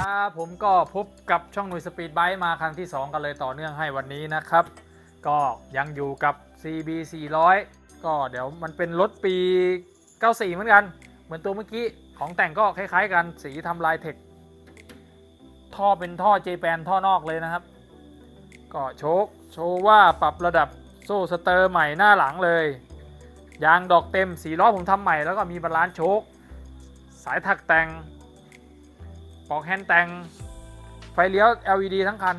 ครับผมก็พบกับช่องหน่วยสปีดไบค์มาครั้งที่ 2 กันเลยต่อเนื่องให้วันนี้นะครับ ก็ยังอยู่กับ CB 400ก็เดี๋ยวมันเป็นรถปี 94 เหมือนกัน เหมือนตัวเมื่อกี้ของแต่งก็คล้ายๆกันสีทำลายเทคท่อเป็นท่อเจแปนท่อนอกเลยนะครับ ก็โชคโชว์ว่าปรับระดับโซ่สเตอร์ใหม่หน้าหลังเลยยางดอกเต็มสีล้อผมทำใหม่แล้วก็มีบาลานซ์โชคสายถักแต่ง ปอกแฮนแต่งไฟเลี้ยว LED ทั้งคัน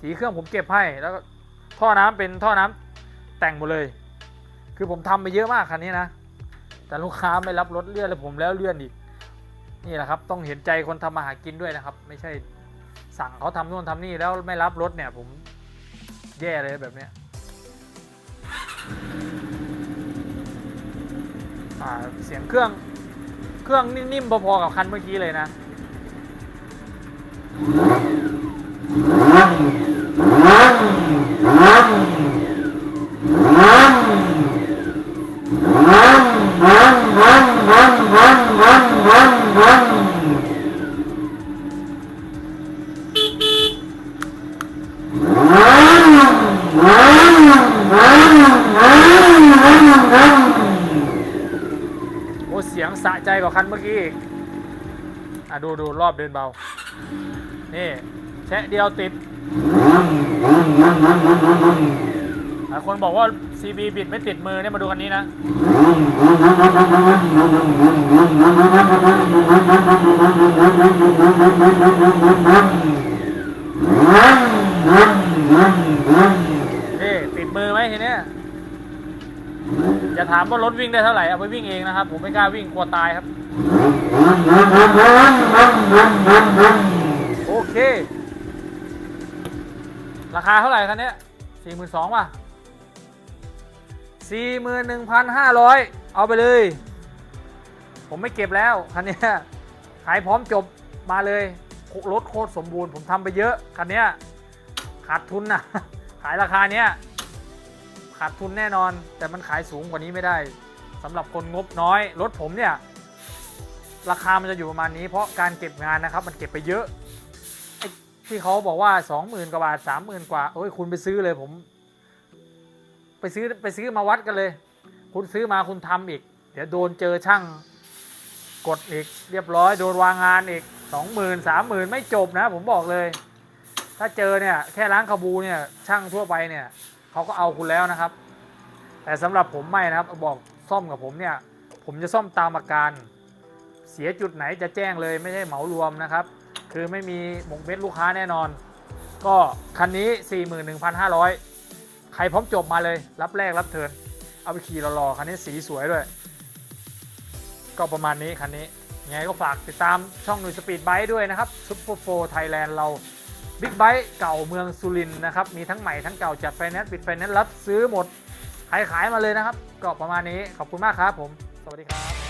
สีเครื่องผมเก็บให้ แล้วก็ท่อน้ำเป็นท่อน้ำแต่งหมดเลย คือผมทำไปเยอะมากคันนี้นะ แต่ลูกค้าไม่รับรถเลื่อนเลยผมแล้วเลื่อนอีก นี่แหละครับ ต้องเห็นใจคนทำมาหากินด้วยนะครับ ไม่ใช่สั่งเขาทำนู่นทำนี่แล้วไม่รับรถเนี่ยผมแย่เลยแบบเนี้ยเสียงเครื่องเครื่องนิ่มๆพอๆกับคันเมื่อกี้เลยนะ โอ้เสียงสะใจกว่าคันเมื่อกี้อีกอะดูดูรอบเดินเบา นี่แชะเดียวติดหลายคนบอกว่า CB บิดไม่ติดมือเนี่ยมาดูคันนี้นะ นี่ติดมือไหมทีเนี้ย อย่าถามว่ารถวิ่งได้เท่าไหร่เอาไปวิ่งเองนะครับ ผมไม่กล้าวิ่งกลัวตายครับ โอเค ราคาเท่าไหร่คันนี้สี่หมื่นสองป่ะสี่หมื่นหนึ่งพันห้าร้อยเอาไปเลย ผมไม่เก็บแล้วคันนี้ขายพร้อมจบมาเลยรถโคตรสมบูรณ์ ผมทำไปเยอะคันนี้ขาดทุนนะขายราคาเนี้ย ขาดทุนแน่นอน แต่มันขายสูงกว่านี้ไม่ได้สำหรับคนงบน้อย รถผมเนี่ย ราคามันจะอยู่ประมาณนี้เพราะการเก็บงานนะครับ มันเก็บไปเยอะไอ้ที่เขาบอกว่า 20,000 กว่าบาท 30,000 กว่าโอ้ยคุณไปซื้อเลยผม ไปซื้อไปซื้อมาวัดกันเลย คุณซื้อมาคุณทำอีก เดี๋ยวโดนเจอช่างกดอีก เรียบร้อยโดนวางงานอีก 20,000 30,000 ไม่จบนะ ผมบอกเลย ถ้าเจอเนี่ยแค่ล้างคาบูเนี่ยช่างทั่วไปเนี่ย เขาก็เอาคุณแล้วนะครับ แต่สำหรับผมไม่นะครับบอกซ่อมกับผมเนี่ย ผมจะซ่อมตามอาการ เสียจุดไหนจะแจ้งเลยไม่ใช่เหมารวมนะครับ คือไม่มีหมกเม็ดลูกค้าแน่นอน ก็คันนี้ 41,500 ใครพร้อมจบมาเลย รับแรกรับเทินเอาไปขี่รอๆคันนี้สีสวยด้วย ก็ประมาณนี้คันนี้ยังไงก็ฝากติดตามช่องหนุ่ยสปีดไบค์ด้วยนะครับซุปเปอร์โฟร์ไทยแลนด์เรา บิ๊กไบค์เก่าเมืองสุรินทร์นะครับ มีทั้งใหม่ทั้งเก่าจัดไฟแนนซ์ปิดไฟแนนซ์รับซื้อหมด ขายขายมาเลยนะครับ ก็ประมาณนี้ขอบคุณมากครับผม สวัสดีครับ